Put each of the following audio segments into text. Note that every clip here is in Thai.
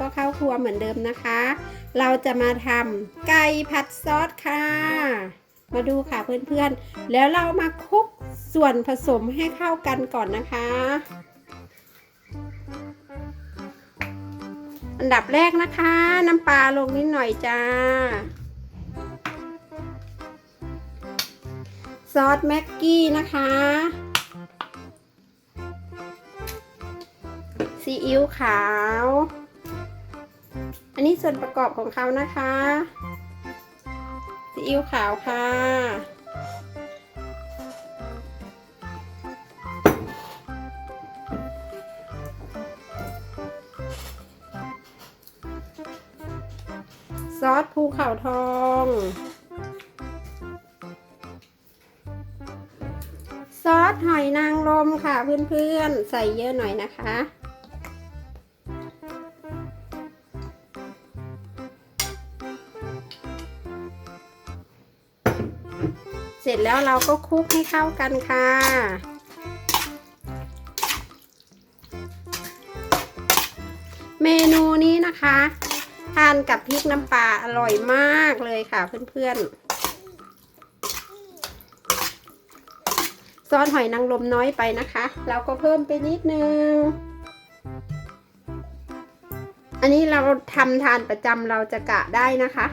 ก็เข้าครัวเหมือนเดิมนะคะ เราจะมาทำไก่ผัดซอสค่ะ มาดูค่ะเพื่อนๆ แล้วเรามาคลุกส่วนผสมให้เข้ากันก่อนนะคะ อันดับแรกนะคะ น้ำปลาลงนิดหน่อยจ้า ซอสแม็กกี้นะคะซีอิ๊วขาว อันนี้ส่วนประกอบของเขานะคะซีอิ๊วขาวค่ะ ซอสภูเขาทอง ซอสหอยนางรมค่ะเพื่อนๆ ใส่เยอะหน่อยนะคะ เสร็จแล้วเราก็คลุกให้เข้ากันค่ะ เมนูนี้นะคะ ทานกับพริกน้ำปลาอร่อยมากเลยค่ะเพื่อนๆ ซอสหอยนางรมน้อยไปนะคะ เราก็เพิ่มไปนิดนึง อันนี้เราทำทานประจำเราจะกะได้นะคะ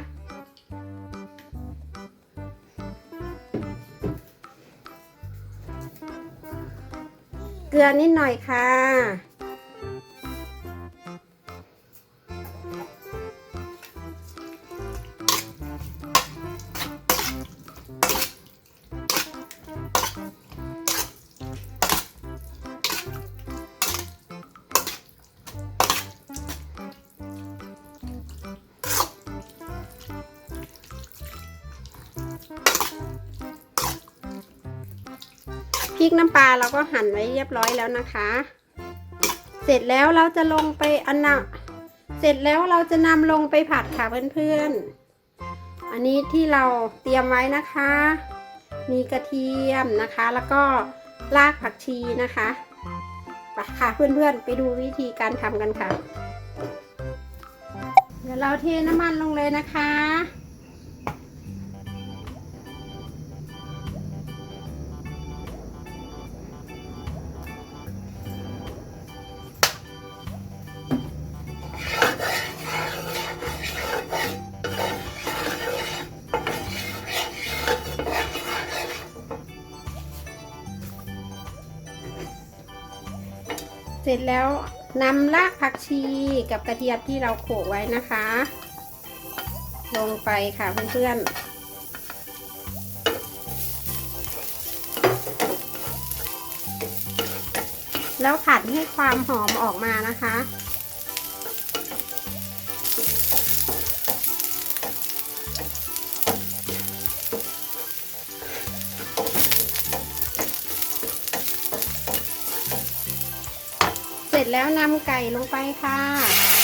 ลือนิดหน่อยค่ะ ริกน้ำปลาเราก็หั่นไว้เรียบร้อยแล้วนะคะ เสร็จแล้วเราจะลงไปอันนะเสร็จแล้วเราจะนำลงไปผัดค่ะเพื่อนๆ อันนี้ที่เราเตรียมไว้นะคะ มีกระเทียมนะคะ แล้วก็รากผักชีนะคะไปค่ะเพื่อนๆ ไปดูวิธีการทำกันค่ะ เดี๋ยวเราเทน้ำมันลงเลยนะคะ สร็จแล้วนำรากผักชีกับกระเทียมที่เราโขลกไว้นะคะ ลงไปค่ะเพื่อนๆ แล้วผัดให้ความหอมออกมานะคะ แล้วนำไก่ลงไปค่ะ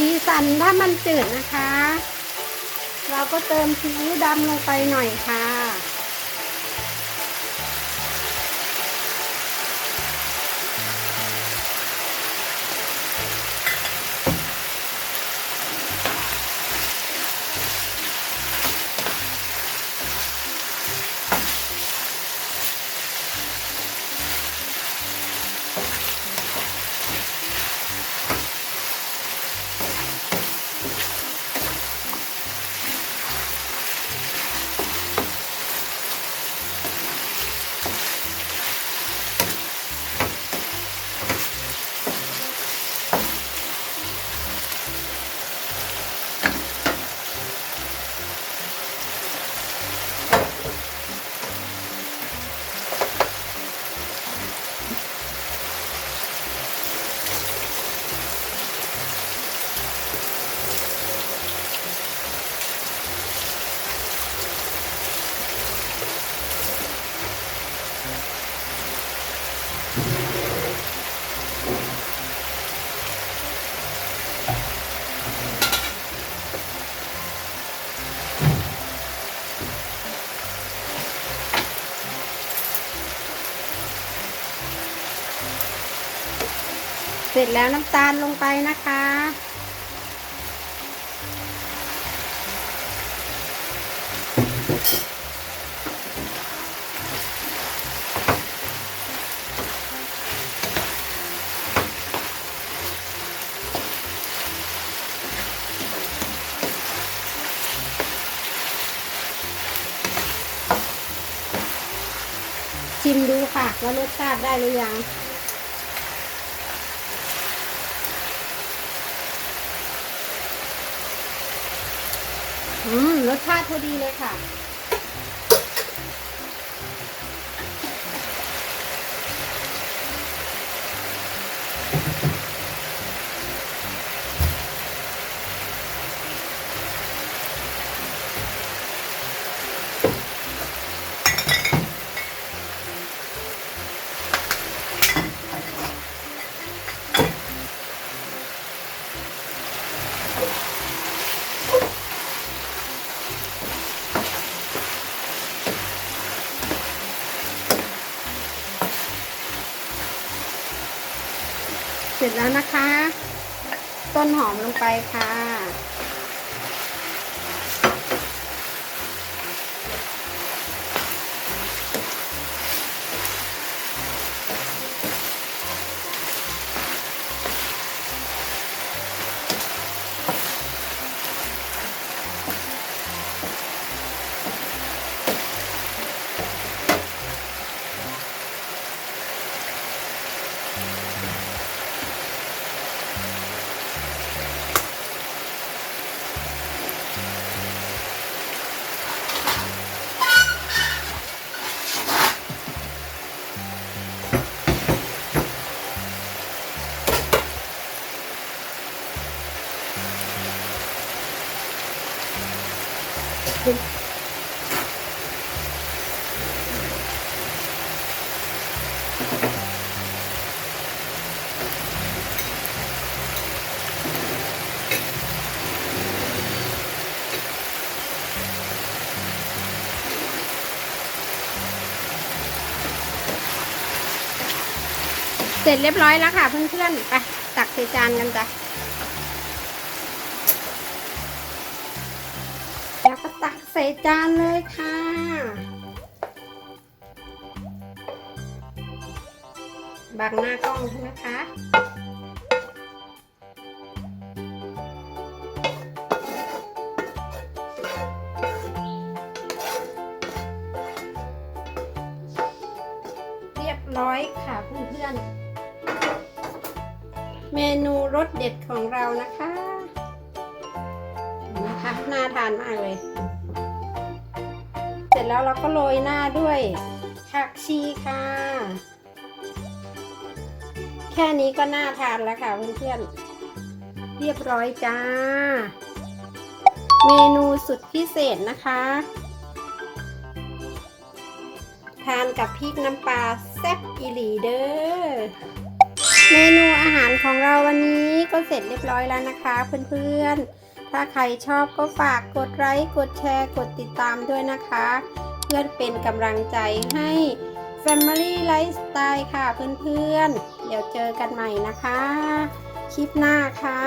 สีสันถ้ามันจืดนะคะ เราก็เติมซีอิ๊วดำลงไปหน่อยค่ะ ร็จแล้วน้ำตาลลงไปนะคะ ชิมดูค่ะ ว่ารสชาติได้หรือยัง อืม ร สชาติพอดีเลยค่ะ แล้วนะคะ ต้นหอมลงไปค่ะ เสร็จเรียบร้อยแล้วค่ะเพื่อนๆ ไปตักใส่จานกันจ้ะ แล้วก็ตักใส่จานเลยค่ะ บังหน้ากล้องนะคะเรียบร้อยค่ะเพื่อนๆ เมนูรสเด็ดของเรานะคะ น่าทานมากเลย เสร็จแล้วเราก็โรยหน้าด้วยผักชีค่ะ แค่นี้ก็น่าทานแล้วค่ะเพื่อนๆ เรียบร้อยจ้า เมนูสุดพิเศษนะคะ ทานกับพริกน้ำปลาแซ่บอีหลีเด้อ เมนูอาหารของเราวันนี้ก็เสร็จเรียบร้อยแล้วนะคะเพื่อนๆ ถ้าใครชอบก็ฝากกดไลค์ กดแชร์ กดติดตามด้วยนะคะ เพื่อนเป็นกำลังใจให้ Family Lifestyle ค่ะเพื่อนๆ เดี๋ยวเจอกันใหม่นะคะ คลิปหน้าค่ะ